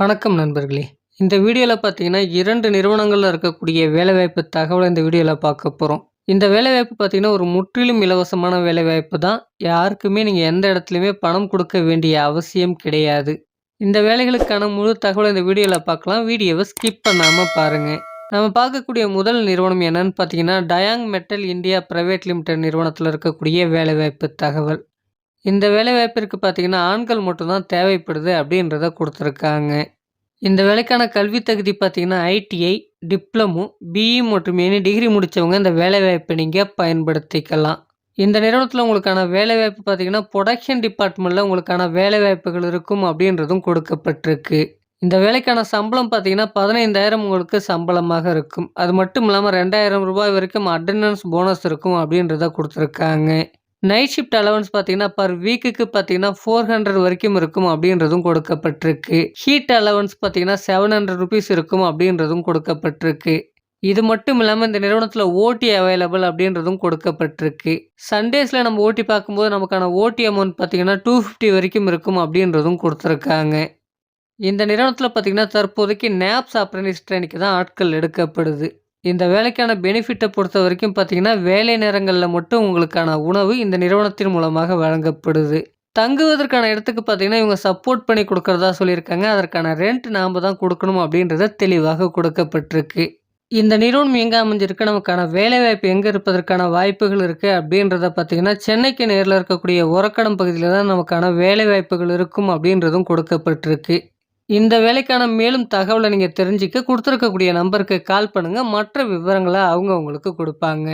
வணக்கம் நண்பர்களே. இந்த வீடியோவில் பார்த்தீங்கன்னா இரண்டு நிறுவனங்களில் இருக்கக்கூடிய வேலைவாய்ப்பு தகவலை இந்த வீடியோவில் பார்க்க போகிறோம் இந்த வேலைவாய்ப்பு பார்த்தீங்கன்னா ஒரு முற்றிலும் இலவசமான வேலைவாய்ப்பு தான். யாருக்குமே நீங்கள் எந்த இடத்துலையுமே பணம் கொடுக்க வேண்டிய அவசியம் கிடையாது. இந்த வேலைகளுக்கான முழு தகவலை இந்த வீடியோவில் பார்க்கலாம். வீடியோவை ஸ்கிப் பண்ணாமல் பாருங்கள் நம்ம பார்க்கக்கூடிய முதல் நிறுவனம் என்னன்னு பார்த்தீங்கன்னா Dayang metal India private limited நிறுவனத்தில் இருக்கக்கூடிய வேலைவாய்ப்பு தகவல். இந்த வேலைவாய்ப்பிற்கு பார்த்தீங்கன்னா ஆண்கள் மட்டும்தான் தேவைப்படுது அப்படின்றத கொடுத்துருக்காங்க. இந்த வேலைக்கான கல்வி தகுதி பார்த்தீங்கன்னா ஐடிஐ டிப்ளமோ பிஇ மற்றும் எனி டிகிரி முடித்தவங்க இந்த வேலைவாய்ப்பை நீங்கள் பயன்படுத்திக்கலாம். இந்த நிறுவனத்தில் உங்களுக்கான வேலைவாய்ப்பு பார்த்தீங்கன்னா ப்ரொடக்ஷன் டிபார்ட்மெண்ட்டில் உங்களுக்கான வேலைவாய்ப்புகள் இருக்கும் அப்படின்றதும் கொடுக்கப்பட்டிருக்கு. இந்த வேலைக்கான சம்பளம் பார்த்தீங்கன்னா பதினைந்தாயிரம் உங்களுக்கு சம்பளமாக இருக்கும். அது மட்டும் இல்லாமல் ரெண்டாயிரம் ரூபாய் வரைக்கும் அட்டண்டன்ஸ் போனஸ் இருக்கும் அப்படின்றத கொடுத்துருக்காங்க. நைட் ஷிஃப்ட் அலவன்ஸ் பார்த்தீங்கன்னா பர் வீக்குக்கு பார்த்தீங்கன்னா ஃபோர் ஹண்ட்ரட் வரைக்கும் இருக்கும் அப்படின்றதும் கொடுக்கப்பட்டிருக்கு. ஹீட் அலவன்ஸ் பார்த்தீங்கன்னா செவன் ஹண்ட்ரட் ருபீஸ் இருக்கும் அப்படின்றதும் கொடுக்கப்பட்டிருக்கு. இது மட்டும் இல்லாமல் இந்த நிறுவனத்தில் ஓடி அவைலபிள் அப்படின்றதும் கொடுக்கப்பட்டிருக்கு. சண்டேஸில் நம்ம ஓட்டி பார்க்கும்போது நமக்கான ஓடி அமௌண்ட் பார்த்தீங்கன்னா டூ ஃபிஃப்டி வரைக்கும் இருக்கும் அப்படின்றதும் கொடுத்துருக்காங்க. இந்த நிறுவனத்தில் பார்த்தீங்கன்னா தற்போதைக்கு நேப்ஸ் அப்ரண்டிஸ் ட்ரெயினுக்கு தான் ஆட்கள் எடுக்கப்படுது. இந்த வேலைக்கான பெனிஃபிட்டை பொறுத்த வரைக்கும் பார்த்தீங்கன்னா வேலை நேரங்களில் மட்டும் உங்களுக்கான உணவு இந்த நிறுவனத்தின் மூலமாக வழங்கப்படுது. தங்குவதற்கான இடத்துக்கு பார்த்தீங்கன்னா இவங்க சப்போர்ட் பண்ணி கொடுக்குறதா சொல்லியிருக்காங்க. அதற்கான ரெண்ட் நாம் தான் கொடுக்கணும் அப்படின்றத தெளிவாக கொடுக்கப்பட்டிருக்கு. இந்த நிறுவனம் எங்கே அமைஞ்சிருக்கு? நமக்கான வேலைவாய்ப்பு எங்கே இருப்பதற்கான வாய்ப்புகள் இருக்குது அப்படின்றத பார்த்தீங்கன்னா சென்னைக்கு நேரில் இருக்கக்கூடிய உரக்கடம் பகுதியில் தான் நமக்கான வேலைவாய்ப்புகள் இருக்கும் அப்படின்றதும் கொடுக்கப்பட்டிருக்கு. இந்த வேலைக்கான மேலும் தகவலை நீங்கள் தெரிஞ்சுக்க கொடுத்துருக்கக்கூடிய நம்பருக்கு கால் பண்ணுங்கள் மற்ற விவரங்களை அவங்க உங்களுக்கு கொடுப்பாங்க.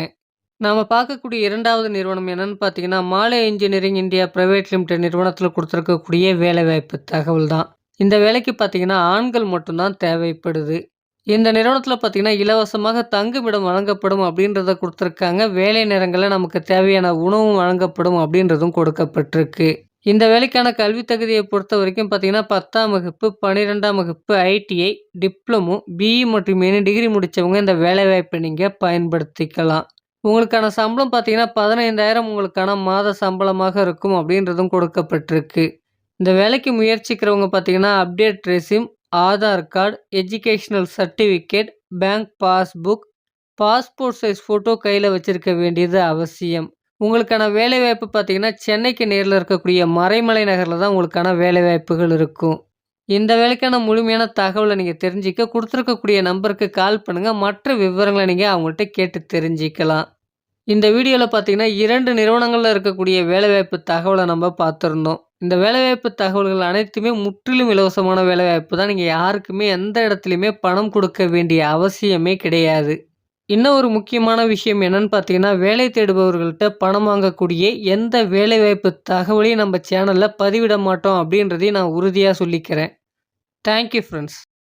நாம் பார்க்கக்கூடிய இரண்டாவது நிறுவனம் என்னென்னு பார்த்தீங்கன்னா மாலை இன்ஜினியரிங் இந்தியா ப்ரைவேட் லிமிடெட் நிறுவனத்தில் கொடுத்துருக்கக்கூடிய வேலைவாய்ப்பு தகவல் தான். இந்த வேலைக்கு பார்த்தீங்கன்னா ஆண்கள் மட்டும்தான் தேவைப்படுது. இந்த நிறுவனத்தில் பார்த்தீங்கன்னா இலவசமாக தங்குமிடம் வழங்கப்படும் அப்படின்றத கொடுத்துருக்காங்க. வேலை நேரங்களில் நமக்கு தேவையான உணவும் வழங்கப்படும் அப்படின்றதும் கொடுக்கப்பட்டிருக்கு. இந்த வேலைக்கான கல்வி தகுதியை பொறுத்த வரைக்கும் பார்த்தீங்கன்னா பத்தாம் வகுப்பு பன்னிரெண்டாம் வகுப்பு ஐடிஐ டிப்ளமோ பிஇ மற்றும் எனி டிகிரி முடித்தவங்க இந்த வேலைவாய்ப்பை நீங்கள் பயன்படுத்திக்கலாம். உங்களுக்கான சம்பளம் பார்த்தீங்கன்னா பதினைந்தாயிரம் உங்களுக்கான மாத சம்பளமாக இருக்கும் அப்படின்றதும் கொடுக்கப்பட்டிருக்கு. இந்த வேலைக்கு முயற்சிக்கிறவங்க பார்த்தீங்கன்னா update resume Aadhaar card educational certificate bank passbook passport size photo கையில் வச்சுருக்க வேண்டியது அவசியம். உங்களுக்கான வேலைவாய்ப்பு பார்த்தீங்கன்னா சென்னைக்கு நேரில் இருக்கக்கூடிய மறைமலை நகரில் தான் உங்களுக்கான வேலைவாய்ப்புகள் இருக்கும். இந்த வேலைக்கான முழுமையான தகவலை நீங்கள் தெரிஞ்சிக்க கொடுத்துருக்கக்கூடிய நம்பருக்கு கால் பண்ணுங்கள் மற்ற விவரங்களை நீங்கள் அவங்கள்ட்ட கேட்டு தெரிஞ்சிக்கலாம். இந்த வீடியோவில் பார்த்தீங்கன்னா இரண்டு நிறுவனங்களில் இருக்கக்கூடிய வேலைவாய்ப்பு தகவலை நம்ம பார்த்துருந்தோம். இந்த வேலைவாய்ப்பு தகவல்கள் அனைத்துமே முற்றிலும் இலவசமான வேலைவாய்ப்பு தான். நீங்கள் யாருக்குமே எந்த இடத்துலையுமே பணம் கொடுக்க வேண்டிய அவசியமே கிடையாது. இன்னும் ஒரு முக்கியமான விஷயம் என்னன்னு பார்த்தீங்கன்னா வேலை தேடுபவர்கள்ட்ட பணம் வாங்கக்கூடிய எந்த வேலைவாய்ப்பு தகவலையும் நம்ம சேனலில் பதிவிட மாட்டோம் அப்படின்றதையும் நான் உறுதியாக சொல்லிக்கிறேன். Thank you friends